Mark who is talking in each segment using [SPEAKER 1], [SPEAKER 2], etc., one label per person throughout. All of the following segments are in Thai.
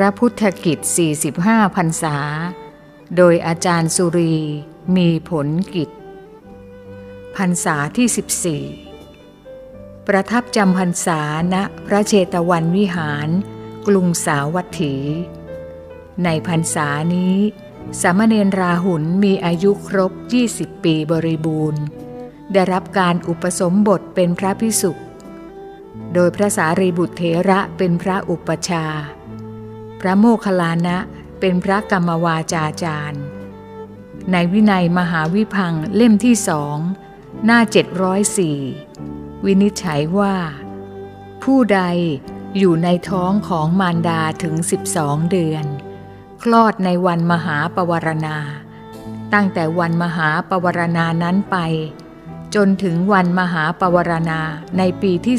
[SPEAKER 1] ระพุทธกิจ 45พรรษา โดยอาจารย์สุรีมีผลกิจ พรรษาที่ 14 ประทับจำพรรษาณพระเชตวันวิหาร กรุงสาวัตถี ในพรรษานี้ สามเณรราหุลมีอายุครบ 20 ปีบริบูรณ์ ได้รับการอุปสมบทเป็นพระพิสุข โดยพระสารีบุตรเถระเป็นพระอุปชา พระโมคคัลลานะเป็นพระกรรมวาจาจารย์ ในวินัยมหาวิพังเล่มที่สองหน้า 704 วินิจฉัยว่า ผู้ใดอยู่ในท้องของมารดาถึง 12 เดือน คลอดในวันมหาปวารณา ตั้งแต่วันมหาปวารณานั้นไป จนถึงวันมหาปวารณาในปีที่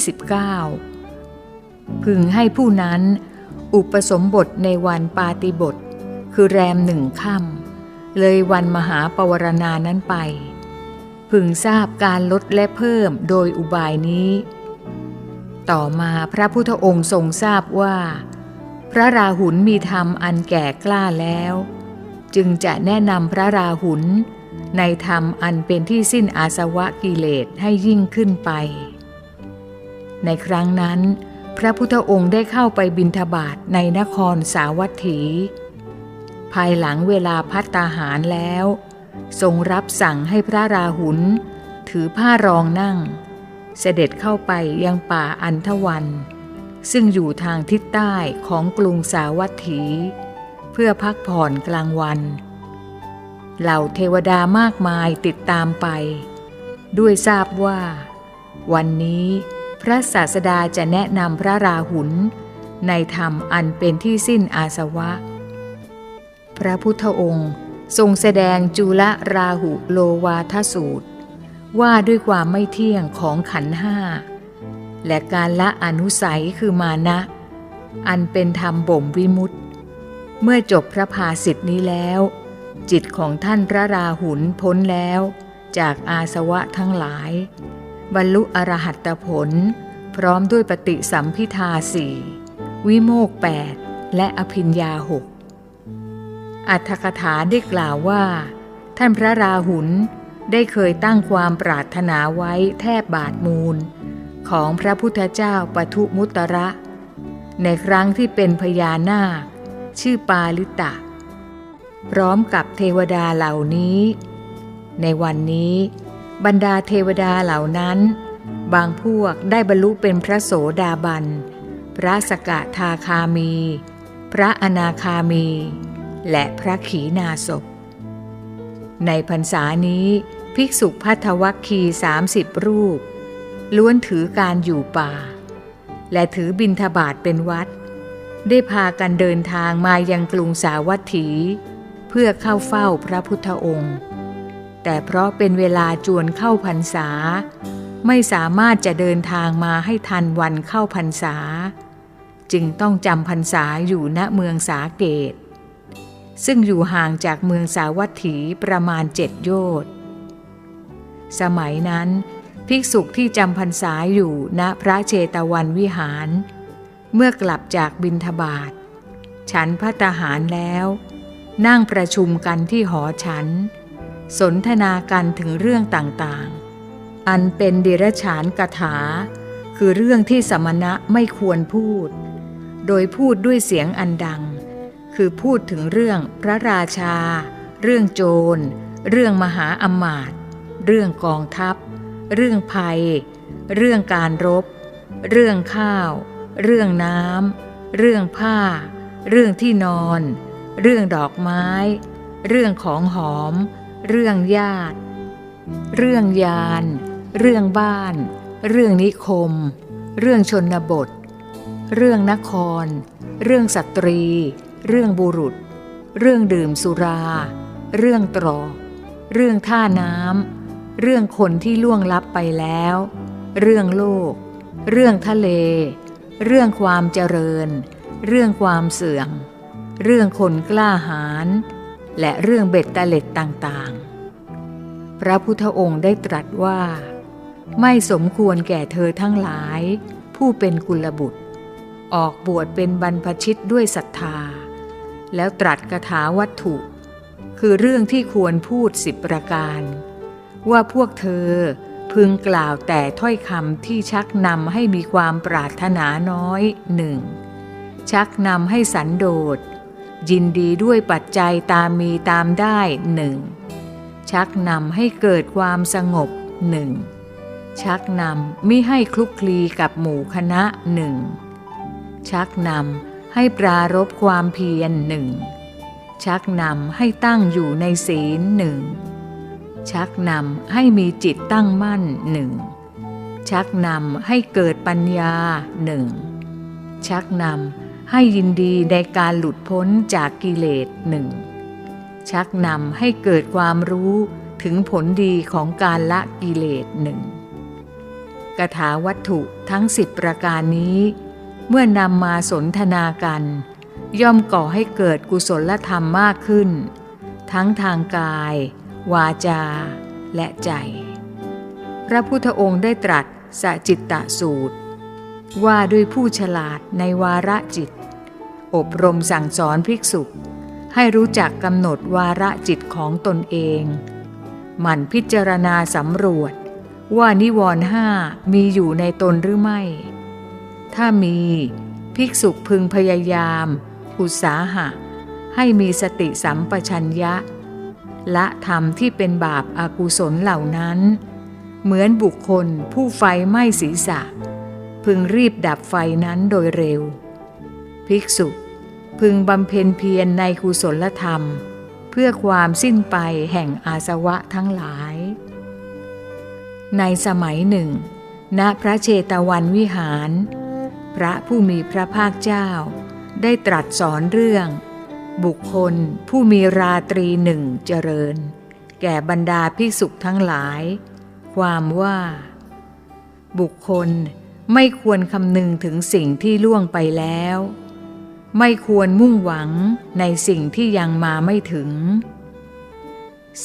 [SPEAKER 1] 19 พึงให้ผู้นั้น อุปสมบทในวันปาติบท คือแรมหนึ่งค่ำเลยวันมหาปวารณานั้นไป พึงทราบการลดและเพิ่มโดยอุบายนี้ ต่อมาพระพุทธองค์ทรงทราบว่า พระราหุลมีธรรมอันแก่กล้าแล้ว จึงจะแนะนำพระราหุลในธรรมอันเป็นที่สิ้นอาสวะกิเลสให้ยิ่งขึ้นไป ในครั้งนั้น พระพุทธองค์ได้เข้าไปบิณฑบาตในนครสาวัตถี ภายหลังเวลาพัตตาหารแล้ว ทรงรับสั่งให้พระราหุลถือผ้ารองนั่ง เสด็จเข้าไปยังป่าอันทวัน ซึ่งอยู่ทางทิศใต้ของกรุงสาวัตถี เพื่อพักผ่อนกลางวัน เหล่าเทวดามากมายติดตามไป ด้วยทราบว่า วันนี้ ระศาสดาจะแนะนำพระราหุลในธรรมอันเป็นที่สิ้นอาสวะ พระพุทธองค์ทรงแสดงจุลราหุโลวาทสูตร ว่าด้วยความไม่เที่ยงของขันห้า และการละอนุสัยคือมานะ อันเป็นธรรมบ่มวิมุตติเมื่อจบพระภาสิทธินี้แล้ว จิตของท่านพระราหุลพ้นแล้ว จากอาสวะทั้งหลาย บรรลุอรหัตผล พร้อมด้วยปฏิสัมพิทาสี่วิโมกแปดและอภิญญาหกอัตถกถาได้กล่าวว่า ท่านพระราหุลได้เคยตั้งความปรารถนาไว้แทบบาทมูล ของพระพุทธเจ้าปทุมุตระ ในครั้งที่เป็นพญานาค ชื่อปาลิตะ พร้อมกับเทวดาเหล่านี้ ในวันนี้ บรรดาเทวดาเหล่านั้น บางพวกได้บรรลุเป็นพระโสดาบัน พระสกทาคามี พระอนาคามี และพระขีณาสพ ในพรรษานี้ภิกษุพัทวัคคีสามสิบรูป ล้วนถือการอยู่ป่า และถือบินทบาทเป็นวัด ได้พากันเดินทางมายังกรุงสาวัตถี เพื่อเข้าเฝ้าพระพุทธองค์ แต่เพราะเป็นเวลาจวนเข้าพรรษา ไม่สามารถจะเดินทางมาให้ทันวันเข้าพรรษา จึงต้องจำพรรษาอยู่ณเมืองสาเกต ซึ่งอยู่ห่างจากเมืองสาวัตถีประมาณเจ็ดโยชน์สมัยนั้นภิกษุที่จำพรรษาอยู่ณพระเชตวันวิหาร เมื่อกลับจากบินทบาท ฉันพัตหารแล้ว นั่งประชุมกันที่หอฉัน สนทนากันถึงเรื่องต่างๆ อันเป็นเดรัจฉานกถา คือเรื่องที่สมณะไม่ควรพูด โดยพูดด้วยเสียงอันดัง คือพูดถึงเรื่องพระราชา เรื่องโจร เรื่องมหาอมาตย์เรื่องกองทัพ เรื่องภัย เรื่องการรบ เรื่องข้าว เรื่องน้ำเรื่องผ้า เรื่องที่นอน เรื่องดอกไม้ เรื่องของหอม เรื่องญาติ เรื่องยาน เรื่องบ้าน เรื่องนิคม เรื่องชนบท เรื่องนคร เรื่องสตรี เรื่องบุรุษ เรื่องดื่มสุรา เรื่องตรอกเรื่องท่าน้ำเรื่องคนที่ล่วงลับไปแล้ว เรื่องโลก เรื่องทะเล เรื่องความเจริญ เรื่องความเสื่อม เรื่องคนกล้าหาญ และเรื่องเบ็ดตะเล็ดต่างๆ พระพุทธองค์ได้ตรัสว่า ไม่สมควรแก่เธอทั้งหลาย ผู้เป็นกุลบุตร ออกบวชเป็นบรรพชิตด้วยศรัทธา แล้วตรัสคาถาวัตถุ คือเรื่องที่ควรพูดสิบประการ ว่าพวกเธอพึงกล่าวแต่ถ้อยคำที่ชักนำให้มีความปรารถนาน้อยหนึ่งชักนำให้สันโดษ ยินดีด้วยปัจจัยตามมีตามได้หนึ่งชักนำให้เกิดความสงบหนึ่งชักนำมิให้คลุกคลีกับหมู่คณะหนึ่งชักนำให้ปรารบความเพียรหนึ่งชักนำให้ตั้งอยู่ในศีลหนึ่งชักนำให้มีจิตตั้งมั่นหนึ่งชักนำให้เกิดปัญญาหนึ่งชักนำ ให้ยินดีในการหลุดพ้นจากกิเลสหนึ่งชักนำให้เกิดความรู้ถึงผลดีของการละกิเลสหนึ่งกถาวัตถุทั้งสิบประการนี้ เมื่อนำมาสนทนากัน ย่อมก่อให้เกิดกุศลธรรมมากขึ้น ทั้งทางกาย วาจา และใจ พระพุทธองค์ได้ตรัสสจิตตสูตร ว่าด้วยผู้ฉลาดในวาระจิต อบรมสั่งสอนภิกษุ ให้รู้จักกำหนดวาระจิตของตนเอง หมั่นพิจารณาสำรวจ ว่านิวรณ์ห้ามีอยู่ในตนหรือไม่ ถ้ามีภิกษุพึงพยายาม อุตสาหะ ให้มีสติสัมปชัญญะ ละธรรมที่เป็นบาปอากุศลเหล่านั้น เหมือนบุคคลผู้ไฟไหม้ศีรษะ พึงรีบดับไฟนั้นโดยเร็ว ภิกษุพึงบำเพ็ญเพียรในกุศลธรรม เพื่อความสิ้นไปแห่งอาสวะทั้งหลาย ในสมัยหนึ่ง ณพระเชตวันวิหาร พระผู้มีพระภาคเจ้า ได้ตรัสสอนเรื่อง บุคคลผู้มีราตรีหนึ่งเจริญ แก่บรรดาภิกษุทั้งหลาย ความว่า บุคคลไม่ควรคำนึงถึงสิ่งที่ล่วงไปแล้ว ไม่ควรมุ่งหวังในสิ่งที่ยังมาไม่ถึง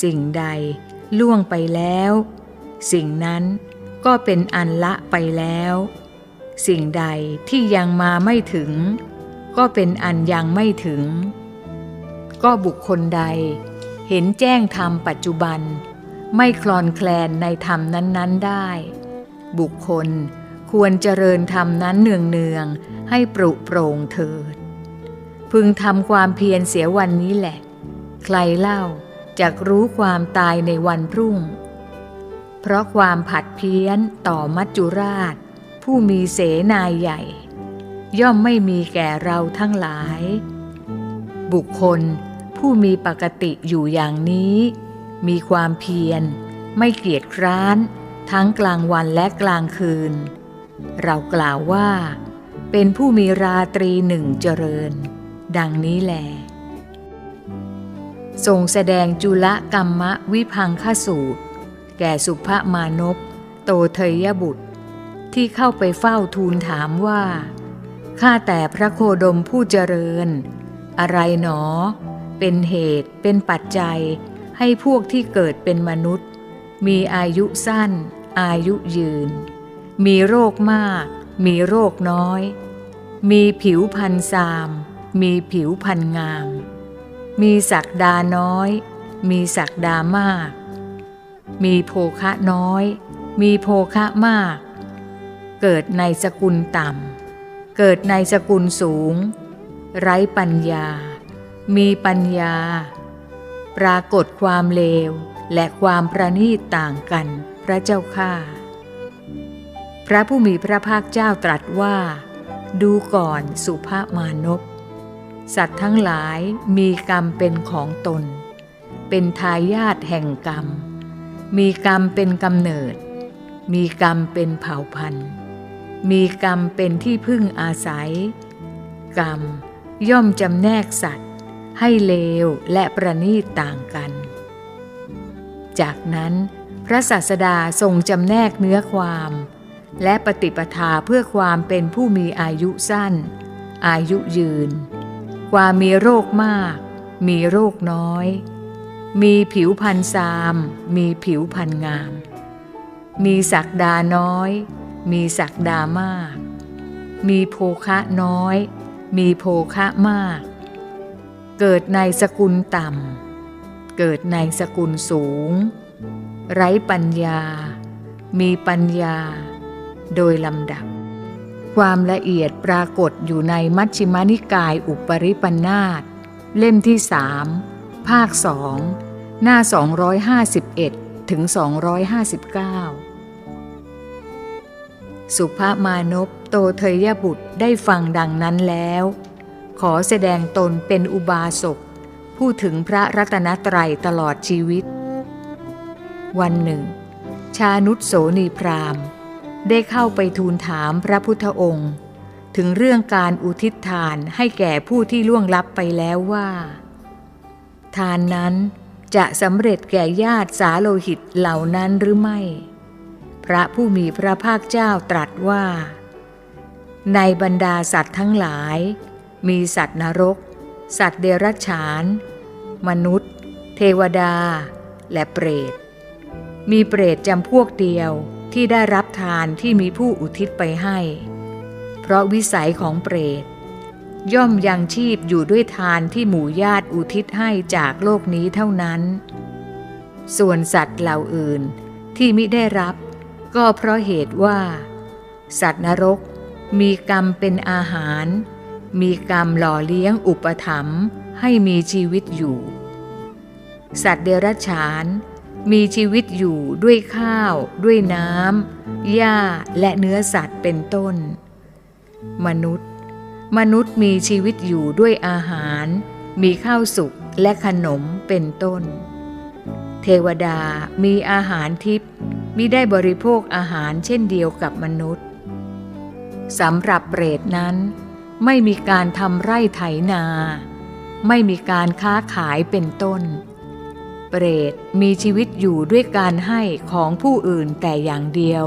[SPEAKER 1] สิ่งใดล่วงไปแล้ว สิ่งนั้นก็เป็นอันละไปแล้ว สิ่งใดที่ยังมาไม่ถึง ก็เป็นอันยังไม่ถึง ก็บุคคลใด เห็นแจ้งธรรมปัจจุบัน ไม่คลอนแคลนในธรรมนั้น ๆได้ บุคคลควรเจริญธรรมนั้นเนืองๆให้ปรุโปร่งเถิด พึงทำความเพียรเสียวันนี้แหละ ใครเล่าจะรู้ความตายในวันพรุ่ง เพราะความผัดเพี้ยนต่อมัจจุราช ผู้มีเสนายใหญ่ ย่อมไม่มีแก่เราทั้งหลาย บุคคลผู้มีปกติอยู่อย่างนี้ มีความเพียร ไม่เกียจคร้าน ทั้งกลางวันและกลางคืน เรากล่าวว่า เป็นผู้มีราตรีหนึ่งเจริญ ดังนี้แหลทรงแสดงจุลกรรมวิพังคสูตร แก่สุภมานพโตเทยบุตร ที่เข้าไปเฝ้าทูลถามว่าข้าแต่พระโคดมผู้เจริญ อะไรหนอ เป็นเหตุเป็นปัจจัยให้พวกที่เกิดเป็นมนุษย์ มีอายุสั้น อายุยืน มีโรคมาก มีโรคน้อย มีผิวพันซาม มีผิวพันงาม มีศักดาน้อย มีศักดามาก มีโภคะน้อย มีโภคะมาก เกิดในสกุลต่ำ เกิดในสกุลสูง ไร้ปัญญา มีปัญญา ปรากฏความเลวและความประณีตต่างกันพระเจ้าข้าพระผู้มีพระภาคเจ้าตรัสว่า ดูก่อนสุภามานพ สัตว์ทั้งหลายมีกรรมเป็นของตน เป็นทายาทแห่งกรรม มีกรรมเป็นกำเนิด มีกรรมเป็นเผ่าพันธุ์ มีกรรมเป็นที่พึ่งอาศัย กรรมย่อมจำแนกสัตว์ ให้เลวและประณีตต่างกัน จากนั้นพระศาสดาทรงจำแนกเนื้อความ และปฏิปทาเพื่อความเป็นผู้มีอายุสั้น อายุยืน ความมีโรคมาก มีโรคน้อย มีผิวพันซาม มีผิวพันงาม มีศักดาน้อย มีศักดามากมมีโภคะน้อย มีโภคะมาก เกิดในสกุลต่ำ เกิดในสกุลสูง ไร้ปัญญา มีปัญญา โดยลำดับ ความละเอียดปรากฏอยู่ในมัชฌิมานิกายอุปริปันธาตเล่มที่สามภาคสองหน้า 251 ถึง 259 สุภามานพโตเทยบุตรได้ฟังดังนั้นแล้ว ขอแสดงตนเป็นอุบาสกพูดถึงพระรัตนตรัยตลอดชีวิต วันหนึ่ง ชานุษโสนีพราม ได้เข้าไปทูลถามพระพุทธองค์ ถึงเรื่องการอุทิศทานให้แก่ผู้ที่ล่วงลับไปแล้วว่า ทานนั้นจะสำเร็จแก่ญาติสาโลหิตเหล่านั้นหรือไม่ พระผู้มีพระภาคเจ้าตรัสว่า ในบรรดาสัตว์ทั้งหลาย มีสัตว์นรก สัตว์เดรัจฉาน มนุษย์ เทวดา และเปรต มีเปรตจำพวกเดียว ที่ได้รับทานที่มีผู้อุทิศไปให้ เพราะวิสัยของเปรต ย่อมยังชีพอยู่ด้วยทานที่หมู่ญาติอุทิศให้จากโลกนี้เท่านั้น ส่วนสัตว์เหล่าอื่นที่มิได้รับ ก็เพราะเหตุว่า สัตว์นรกมีกรรมเป็นอาหาร มีกรรมหล่อเลี้ยงอุปถัมภ์ให้มีชีวิตอยู่ สัตว์เดรัจฉาน มีชีวิตอยู่ด้วยข้าว ด้วยน้ำหญ้าและเนื้อสัตว์เป็นต้น มนุษย์ มนุษย์มีชีวิตอยู่ด้วยอาหาร มีข้าวสุกและขนมเป็นต้น เทวดามีอาหารทิพย์มิได้บริโภคอาหารเช่นเดียวกับมนุษย์สำหรับเปรตนั้น ไม่มีการทำไร่ไถนา ไม่มีการค้าขายเป็นต้น เปรตมีชีวิตอยู่ด้วยการให้ของผู้อื่นแต่อย่างเดียว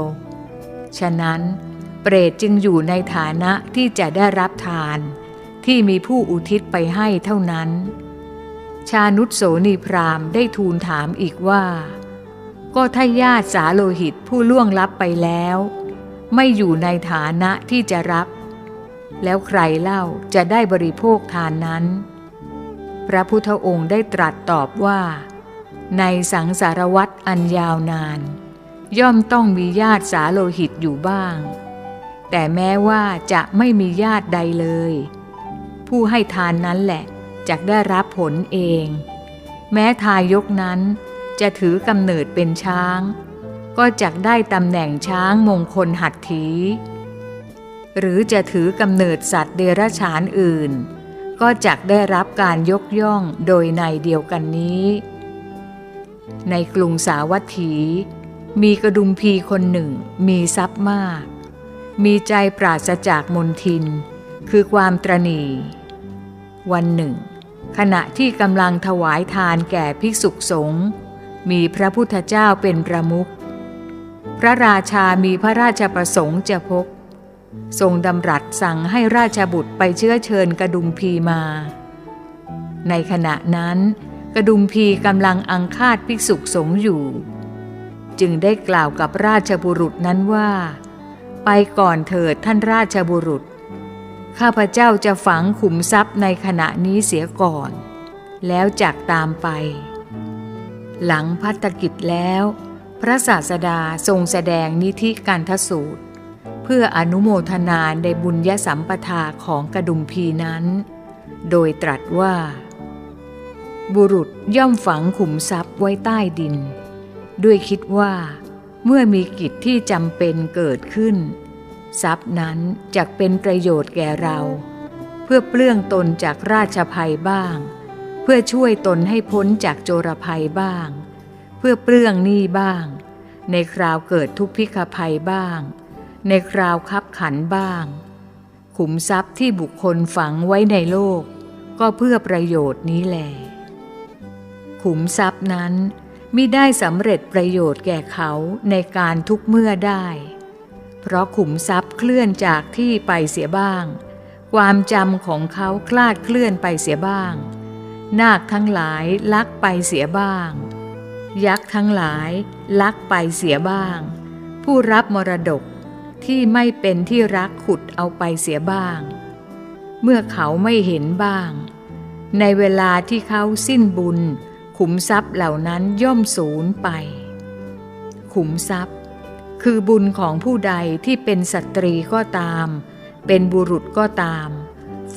[SPEAKER 1] ฉะนั้น เปรตจึงอยู่ในฐานะที่จะได้รับทาน ที่มีผู้อุทิศไปให้เท่านั้น ชานุษโสนีพรามได้ทูลถามอีกว่า ก็ถ้าญาติสาโลหิตผู้ล่วงลับไปแล้ว ไม่อยู่ในฐานะที่จะรับ แล้วใครเล่าจะได้บริโภคทานนั้น พระพุทธองค์ได้ตรัสตอบว่า ในสังสารวัตรอันยาวนาน ย่อมต้องมีญาติสาโลหิตอยู่บ้าง แต่แม้ว่าจะไม่มีญาติใดเลย ผู้ให้ทานนั้นแหละจะได้รับผลเอง แม้ทายกนั้นจะถือกำเนิดเป็นช้าง ก็จะได้ตำแหน่งช้างมงคลหัตถีหรือจะถือกำเนิดสัตว์เดรัจฉานอื่น ก็จะได้รับการยกย่องโดยในเดียวกันนี้ ในกรุงสาวัตถี มีกระดุมพีคนหนึ่งมีทรัพย์มาก มีใจปราศจากมนทิน คือความตรณีวันหนึ่ง ขณะที่กำลังถวายทานแก่ภิกษุสงฆ์มีพระพุทธเจ้าเป็นประมุข พระราชามีพระราชประสงค์จะพบ ทรงดำรัสสั่งให้ราชบุตรไปเชื้อเชิญกระดุมพีมา ในขณะนั้น กระดุมพีกำลังอังคาดภิกษุสงฆ์อยู่ จึงได้กล่าวกับราชบุรุษนั้นว่า ไปก่อนเถิดท่านราชบุรุษ ข้าพเจ้าจะฝังขุมทรัพย์ในขณะนี้เสียก่อน แล้วจักตามไป หลังพัฒกิจแล้ว พระศาสดาทรงแสดงนิธิการทสูตร เพื่ออนุโมทนาในบุญยสัมปทาของกระดุมพีนั้น โดยตรัสว่า บุรุษย่อมฝังขุมทรัพย์ไว้ใต้ดิน ด้วยคิดว่า เมื่อมีกิจที่จำเป็นเกิดขึ้น ทรัพย์นั้นจะเป็นประโยชน์แก่เรา เพื่อเปลื้องตนจากราชภัยบ้าง เพื่อช่วยตนให้พ้นจากโจรภัยบ้าง เพื่อเปลื้องหนี้บ้าง ในคราวเกิดทุพพิกภัยบ้าง ในคราวคับขันบ้าง ขุมทรัพย์ที่บุคคลฝังไว้ในโลก ก็เพื่อประโยชน์นี้แหละ ขุมทรัพย์นั้นมิได้สำเร็จประโยชน์แก่เขาในการทุกเมื่อได้ เพราะขุมทรัพย์เคลื่อนจากที่ไปเสียบ้าง ความจำของเขาคลาดเคลื่อนไปเสียบ้าง นาคทั้งหลายลักไปเสียบ้าง ยักษ์ทั้งหลายลักไปเสียบ้าง ผู้รับมรดกที่ไม่เป็นที่รักขุดเอาไปเสียบ้าง เมื่อเขาไม่เห็นบ้าง ในเวลาที่เขาสิ้นบุญ ขุมทรัพย์เหล่านั้นย่อมสูญไป ขุมทรัพย์ คือบุญของผู้ใดที่เป็นสตรีก็ตาม เป็นบุรุษก็ตาม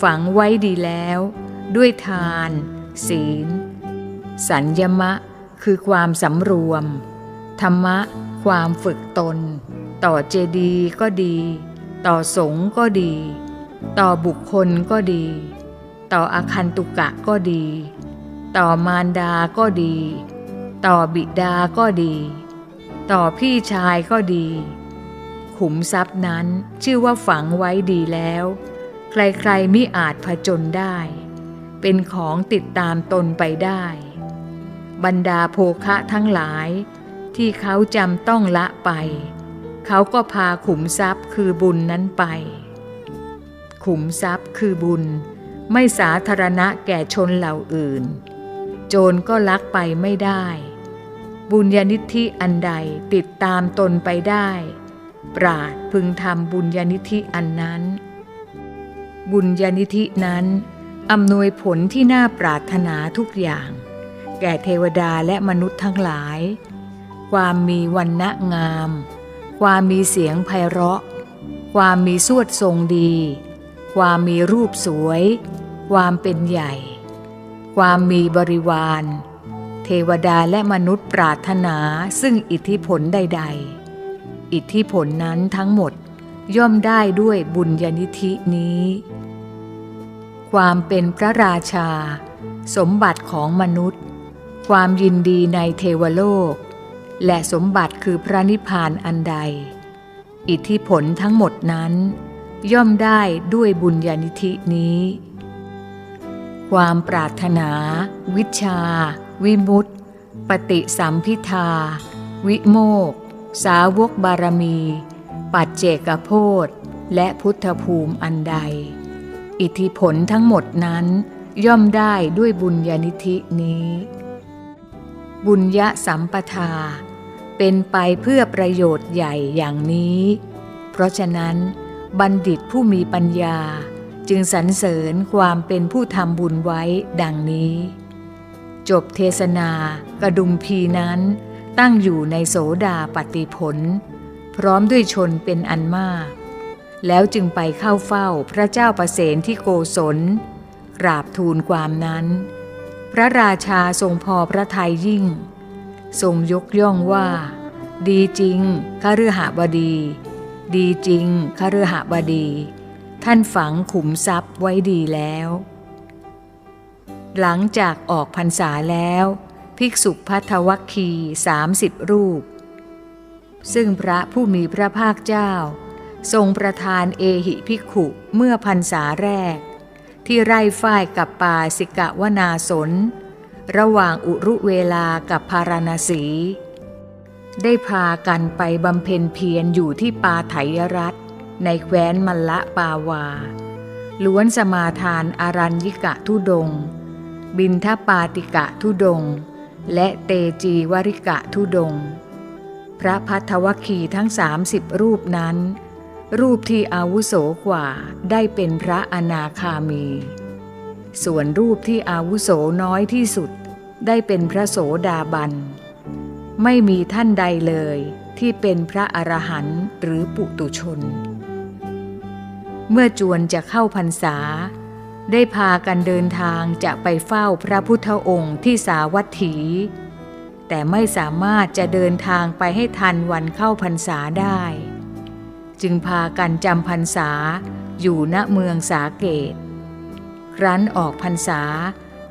[SPEAKER 1] ฝังไว้ดีแล้ว ด้วยทาน ศีล สัญญมะ คือความสำรวม ธรรมะ ความฝึกตน ต่อเจดีก็ดี ต่อสงฆ์ก็ดี ต่อบุคคลก็ดี ต่ออาคันตุกะก็ดี ต่อมารดาก็ดี ต่อบิดาก็ดี ต่อพี่ชายก็ดี ขุมทรัพย์นั้นชื่อว่าฝังไว้ดีแล้ว ใครๆมิอาจผจญได้ เป็นของติดตามตนไปได้ บรรดาโภคะทั้งหลาย ที่เขาจำต้องละไป เขาก็พาขุมทรัพย์คือบุญนั้นไป ขุมทรัพย์คือบุญไม่สาธารณะแก่ชนเหล่าอื่น โจรก็ลักไปไม่ได้ บุญญาณิธิอันใดติดตามตนไปได้ ปราดพึงทำบุญญาณิธิอันนั้น บุญญาณิธินั้นอำนวยผลที่น่าปรารถนาทุกอย่าง แก่เทวดาและมนุษย์ทั้งหลาย ความมีวันณะงาม ความมีเสียงไพเราะ ความมีสวดทรงดี ความมีรูปสวย ความเป็นใหญ่ ความมีบริวาร เทวดาและมนุษย์ปรารถนาซึ่งอิทธิพลใด ๆ อิทธิพลนั้นทั้งหมดย่อมได้ด้วยบุญญาณิธินี้ ความเป็นพระราชา สมบัติของมนุษย์ ความยินดีในเทวโลก และสมบัติคือพระนิพพานอันใด อิทธิผลทั้งหมดนั้น ย่อมได้ด้วยบุญญาณิธินี้ ความปรารถนา วิชา วิมุตติ ปฏิสัมพิทา วิโมก สาวกบารมี ปัจเจกโพธและพุทธภูมิอันใด อิทธิผลทั้งหมดนั้น ย่อมได้ด้วยบุญญาณิธินี้ บุญยสัมปทา เป็นไปเพื่อประโยชน์ใหญ่อย่างนี้ เพราะฉะนั้นบัณฑิตผู้มีปัญญา จึงสรรเสริญความเป็นผู้ทำบุญไว้ดังนี้ จบเทศนากระดุมพีนั้นตั้งอยู่ในโสดาปฏิผล พร้อมด้วยชนเป็นอันมาก แล้วจึงไปเข้าเฝ้าพระเจ้าประเสนที่โกศลกราบทูลความนั้น พระราชาทรงพอพระทัยยิ่ง ทรงยกย่องว่า ดีจริงคฤหบดี ดีจริงคฤหบดี ท่านฝังขุมทรัพย์ไว้ดีแล้ว หลังจากออกพรรษาแล้ว ภิกษุพัทวัคคีสามสิบรูป ซึ่งพระผู้มีพระภาคเจ้า ทรงประทานเอหิภิกขุเมื่อพรรษาแรก ที่ไร่ฝ้ายกับปาสิกะวนาสน ระหว่างอุรุเวลากับพาราณสีได้พากันไปบำเพ็ญเพียรอยู่ที่ปาไถยรัฐ ในแคว้นมัลละปาวา ล้วนสมาทานอารัญญิกะทุดง บินทปาติกะทุดง และเตจีวริกะทุดง พระพัทวคีทั้งสามสิบรูปนั้น รูปที่อาวุโสกว่าได้เป็นพระอนาคามี ส่วนรูปที่อาวุโสน้อยที่สุดได้เป็นพระโสดาบัน ไม่มีท่านใดเลยที่เป็นพระอรหันต์หรือปุตุชน เมื่อจวนจะเข้าพรรษา ได้พากันเดินทางจะไปเฝ้าพระพุทธองค์ที่สาวัตถี แต่ไม่สามารถจะเดินทางไปให้ทันวันเข้าพรรษาได้ จึงพากันจำพรรษาอยู่ณเมืองสาเกต ครั้นออกพรรษา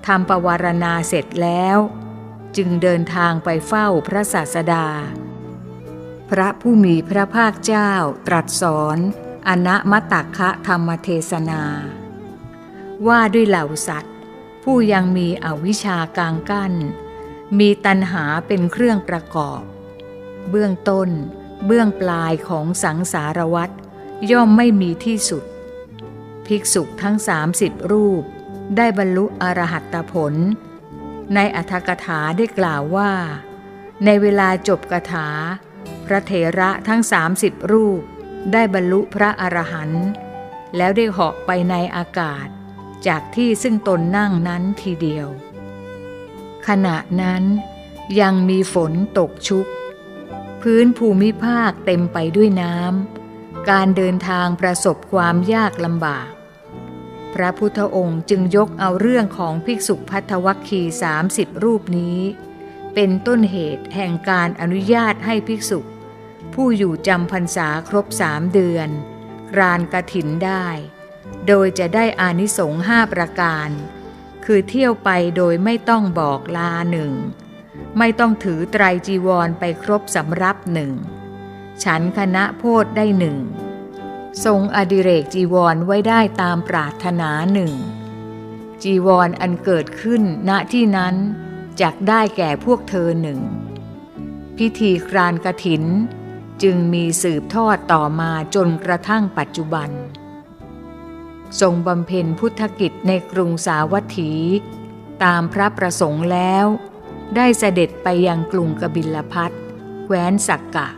[SPEAKER 1] ทำปวารณาเสร็จแล้ว จึงเดินทางไปเฝ้าพระศาสดา พระผู้มีพระภาคเจ้าตรัสสอน อนะมตักคะธรรมเทศนา ว่าด้วยเหล่าสัตว์ ผู้ยังมีอวิชากางกั้น มีตัณหาเป็นเครื่องประกอบ เบื้องต้น เบื้องปลายของสังสารวัตรย่อมไม่มีที่สุด ภิกษุทั้งสามสิบรูป ได้บรรลุอรหัตผล ในอัธกถาได้กล่าวว่า ในเวลาจบกถา พระเถระทั้งสามสิบรูป ได้บรรลุพระอรหันต์แล้วได้เหาะไปในอากาศ จากที่ซึ่งตนนั่งนั้นทีเดียว ขณะนั้นยังมีฝนตกชุก พื้นภูมิภาคเต็มไปด้วยน้ำการเดินทางประสบความยากลำบาก พระพุทธองค์จึงยกเอาเรื่องของภิกษุพัทวัคคีสามสิบรูปนี้ เป็นต้นเหตุแห่งการอนุญาตให้ภิกษุ ผู้อยู่จำพรรษาครบสามเดือนกรานกระถินได้ โดยจะได้อานิสงส์ห้าประการ คือเที่ยวไปโดยไม่ต้องบอกลาหนึ่ง ไม่ต้องถือไตรจีวรไปครบสำรับหนึ่ง ฉันคณะโพธได้หนึ่ง ทรงอดิเรกจีวรไว้ได้ตามปรารถนาหนึ่ง จีวรออันเกิดขึ้นณที่นั้นจักได้แก่พวกเธอหนึ่งพิธีครานกระถิน จึงมีสืบทอดต่อมาจนกระทั่งปัจจุบัน ทรงบำเพ็ญพุทธกิจในกรุงสาวัตถี ตามพระประสงค์แล้ว ได้เสด็จไปยังกรุงกบิลพัทแคว้นสักกะ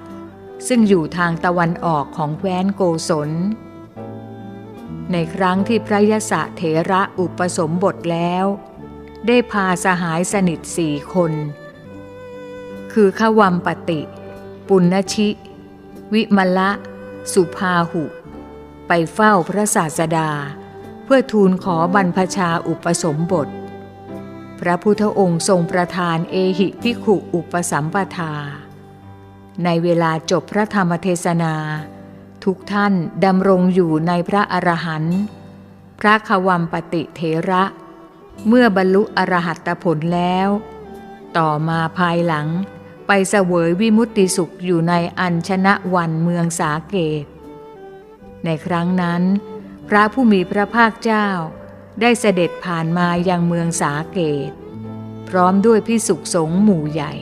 [SPEAKER 1] ซึ่งอยู่ทางตะวันออกของแคว้นโกศล ในครั้งที่พระยศเถระอุปสมบทแล้ว ได้พาสหายสนิทสี่คน คือขวัมปติ ปุณณชิ วิมละ สุภาหุ ไปเฝ้าพระศาสดา เพื่อทูลขอบรรพชาอุปสมบท พระพุทธองค์ทรงประทานเอหิพิขุอุปสัมปทา ในเวลาจบพระธรรมเทศนา ทุกท่านดำรงอยู่ในพระอรหันต์พระขวัมปติเถระ เมื่อบรรลุอรหัตผลแล้ว ต่อมาภายหลัง ไปเสวยวิมุตติสุขอยู่ในอัญชนะวันเมืองสาเกต ในครั้งนั้น พระผู้มีพระภาคเจ้า ได้เสด็จผ่านมายังเมืองสาเกต พร้อมด้วยพิสุขสงฆ์หมู่ใหญ่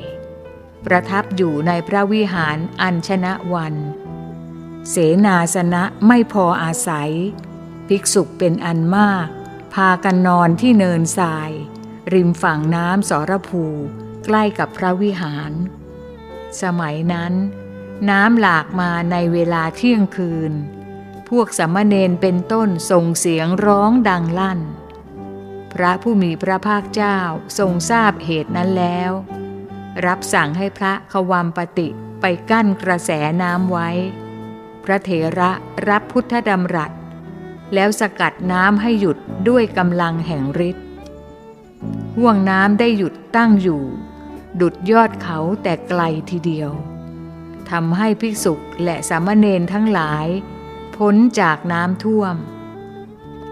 [SPEAKER 1] ประทับอยู่ในพระวิหารอัญชนะวัน เสนาสนะไม่พออาศัย ภิกษุเป็นอันมาก พากันนอนที่เนินทราย ริมฝั่งน้ำสรภู ใกล้กับพระวิหาร สมัยนั้น น้ำหลากมาในเวลาเที่ยงคืน พวกสามเณรเป็นต้นส่งเสียงร้องดังลั่น พระผู้มีพระภาคเจ้าทรงทราบเหตุนั้นแล้ว รับสั่งให้พระขวามปติไปกั้นกระแสน้ำไว้ พระเถระรับพุทธดำรัส แล้วสกัดน้ำให้หยุดด้วยกำลังแห่งฤทธิ์ห่วงน้ำได้หยุดตั้งอยู่ ดุดยอดเขาแต่ไกลทีเดียวทำให้ภิกษุและสามเณรทั้งหลาย พ้นจากน้ำท่วม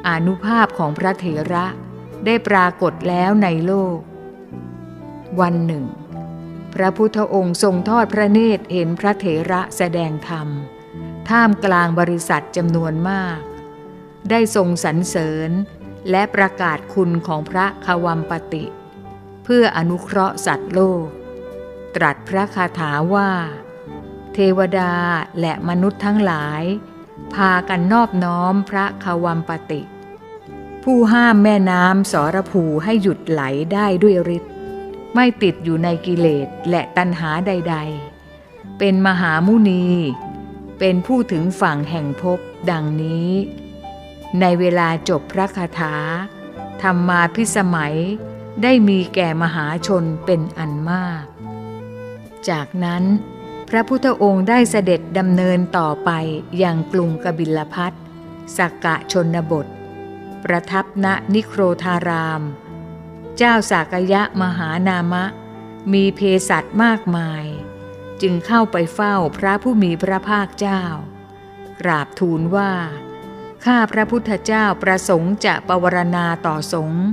[SPEAKER 1] อนุภาพของพระเถระได้ปรากฏแล้วในโลก วันหนึ่ง พระพุทธองค์ทรงทอดพระเนตรเห็นพระเถระแสดงธรรม ท่ามกลางบริษัทจำนวนมาก ได้ทรงสรรเสริญและประกาศคุณของพระควัมปติ เพื่ออนุเคราะห์สัตว์โลก ตรัสพระคาถาว่า เทวดาและมนุษย์ทั้งหลาย พากันนอบน้อมพระควัมปติ ผู้ห้ามแม่น้ำสรภูให้หยุดไหลได้ด้วยฤทธิ์ไม่ติดอยู่ในกิเลสและตัณหาใด ๆ เป็นมหามุนี เป็นผู้ถึงฝั่งแห่งภพดังนี้ ในเวลาจบพระคาถาธรรมาพิสมัย ได้มีแก่มหาชนเป็นอันมาก จากนั้น พระพุทธองค์ได้เสด็จดำเนินต่อไปอย่างกรุงกบิลพัทสักกะชนบท ประทับณนิโครธาราม เจ้าสากยะมหานามะ มีเพสัตมากมาย จึงเข้าไปเฝ้าพระผู้มีพระภาคเจ้า กราบทูลว่า ข้าพระพุทธเจ้าประสงค์จะปวารณาต่อสงฆ์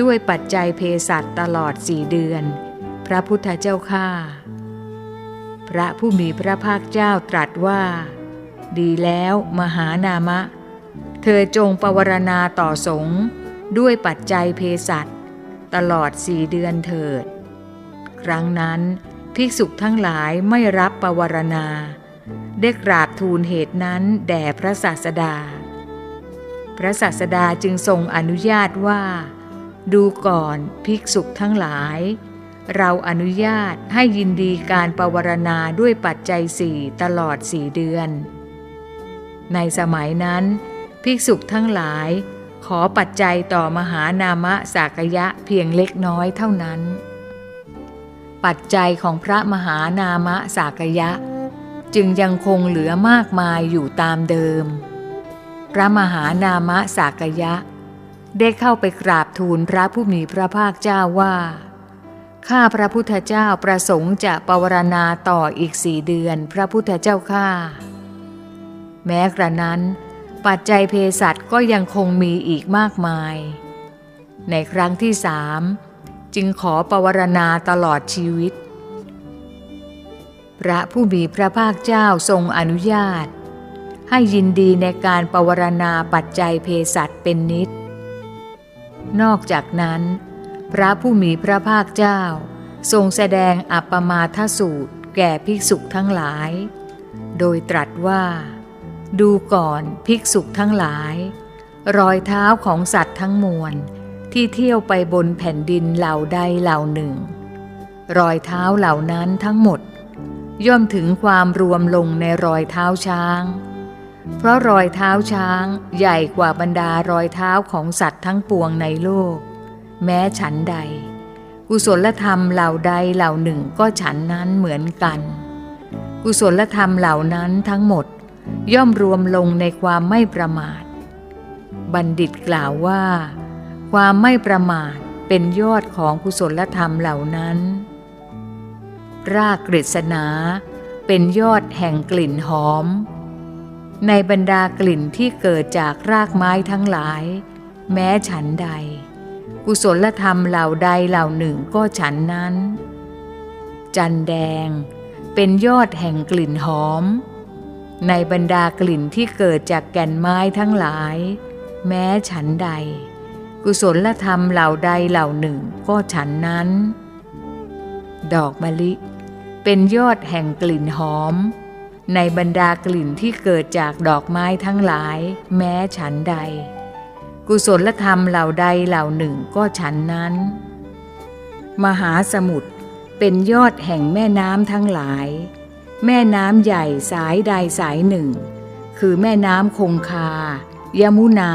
[SPEAKER 1] ด้วยปัจจัยเพสัตตลอดสี่เดือน พระพุทธเจ้าข้าพระผู้มีพระภาคเจ้าตรัสว่า ดีแล้วมหานามะ เธอจงปวารณาต่อสงฆ์ด้วยปัจจัยเพสัตตลอดสี่เดือนเถิด ครั้งนั้นภิกษุทั้งหลายไม่รับปวารณา ได้กราบทูลเหตุนั้นแด่พระศาสดา พระศาสดาจึงทรงอนุญาตว่า ดูก่อนภิกษุทั้งหลาย เราอนุญาตให้ยินดีการปวารณาด้วยปัจจัยสี่ตลอดสี่เดือน ในสมัยนั้น ภิกษุทั้งหลาย ขอปัจจัยต่อมหานามะสากยะเพียงเล็กน้อยเท่านั้น ปัจจัยของพระมหานามะสากยะ จึงยังคงเหลือมากมายอยู่ตามเดิม พระมหานามะสากยะ ได้เข้าไปกราบทูลพระผู้มีพระภาคเจ้าว่า ข้าพระพุทธเจ้าประสงค์จะปวารณาต่ออีกสี่เดือนพระพุทธเจ้าข้า แม้กระนั้น ปัจจัยเภสัชก็ยังคงมีอีกมากมาย ในครั้งที่สามจึงขอปวารณาตลอดชีวิต พระผู้มีพระภาคเจ้าทรงอนุญาต ให้ยินดีในการปวารณาปัจจัยเภสัชเป็นนิด นอกจากนั้น พระผู้มีพระภาคเจ้า ทรงแสดงอัปปมาทสูตรแก่ภิกษุทั้งหลาย โดยตรัสว่า ดูก่อนภิกษุทั้งหลาย รอยเท้าของสัตว์ทั้งมวลที่เที่ยวไปบนแผ่นดินเหล่าใดเหล่าหนึ่ง รอยเท้าเหล่านั้นทั้งหมด ย่อมถึงความรวมลงในรอยเท้าช้าง เพราะรอยเท้าช้างใหญ่กว่าบรรดารอยเท้าของสัตว์ทั้งปวงในโลก แม้ฉันใด กุศลธรรมเหล่าใดเหล่าหนึ่งก็ฉันนั้นเหมือนกัน กุศลธรรมเหล่านั้นทั้งหมดย่อมรวมลงในความไม่ประมาท บัณฑิตกล่าวว่า ความไม่ประมาทเป็นยอดของกุศลธรรมเหล่านั้น รากกฤษณาเป็นยอดแห่งกลิ่นหอม ในบรรดากลิ่นที่เกิดจากรากไม้ทั้งหลาย แม้ฉันใด กุศลธรรมเหล่าใดเหล่าหนึ่งก็ฉันนั้น จันแดงเป็นยอดแห่งกลิ่นหอม ในบรรดากลิ่นที่เกิดจากแก่นไม้ทั้งหลาย แม้ฉันใด กุศลธรรมเหล่าใดเหล่าหนึ่งก็ฉันนั้น ดอกมะลิ เป็นยอดแห่งกลิ่นหอม ในบรรดากลิ่นที่เกิดจากดอกไม้ทั้งหลาย แม้ฉันใด กุศลธรรมเหล่าใดเหล่าหนึ่งก็ฉันนั้น มหาสมุทรเป็นยอดแห่งแม่น้ำทั้งหลาย แม่น้ำใหญ่สายใดสายหนึ่ง คือแม่น้ำคงคา ยมุนา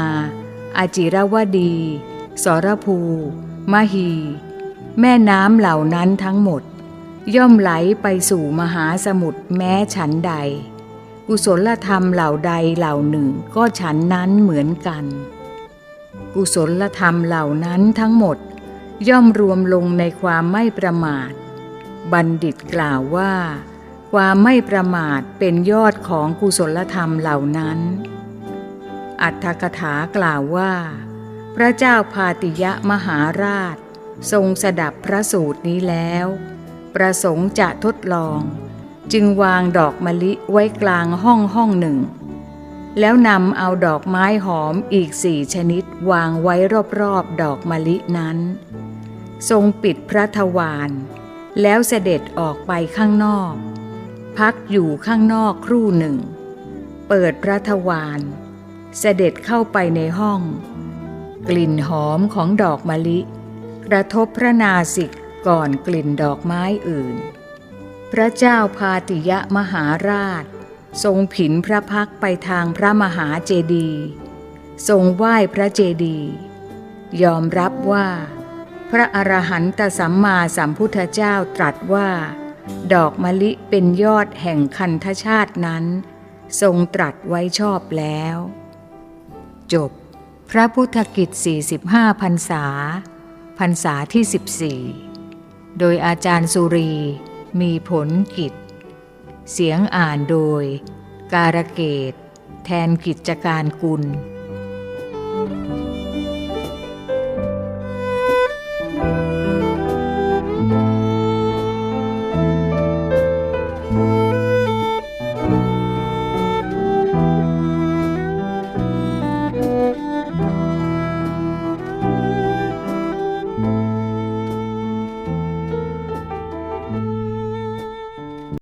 [SPEAKER 1] อาจิรวดี สรภู มหี แม่น้ำเหล่านั้นทั้งหมด ย่อมไหลไปสู่มหาสมุทรแม้ฉันใด กุศลธรรมเหล่าใดเหล่าหนึ่งก็ฉันนั้นเหมือนกัน กุศลธรรมเหล่านั้นทั้งหมด ย่อมรวมลงในความไม่ประมาท บัณฑิตกล่าวว่า ความไม่ประมาทเป็นยอดของกุศลธรรมเหล่านั้น อัตถกถากล่าวว่า พระเจ้าพาติยะมหาราช ทรงสดับพระสูตรนี้แล้ว ประสงค์จะทดลอง จึงวางดอกมะลิไว้กลางห้องห้องหนึ่ง แล้วนำเอาดอกไม้หอมอีกสี่ชนิดวางไว้รอบๆดอกมะลินั้น ทรงปิดพระทวารแล้วเสด็จออกไปข้างนอก พักอยู่ข้างนอกครู่หนึ่ง เปิดพระทวารเสด็จเข้าไปในห้อง กลิ่นหอมของดอกมะลิ กระทบพระนาสิก ก่อนกลิ่นดอกไม้อื่น พระเจ้าพาติยะมหาราช ทรงผินพระพักไปทางพระมหาเจดีย์ทรงไหว้พระเจดีย์ยอมรับว่า พระอรหันตสัมมาสัมพุทธเจ้าตรัสว่า ดอกมะลิเป็นยอดแห่งคันธชาตินั้น ทรงตรัสไว้ชอบแล้ว จบ พระพุทธกิจ 45พรรษาพรรษาที่ 14 โดยอาจารย์สุรี มีผลกิจ เสียงอ่านโดย การเกต แทนกิจการกุล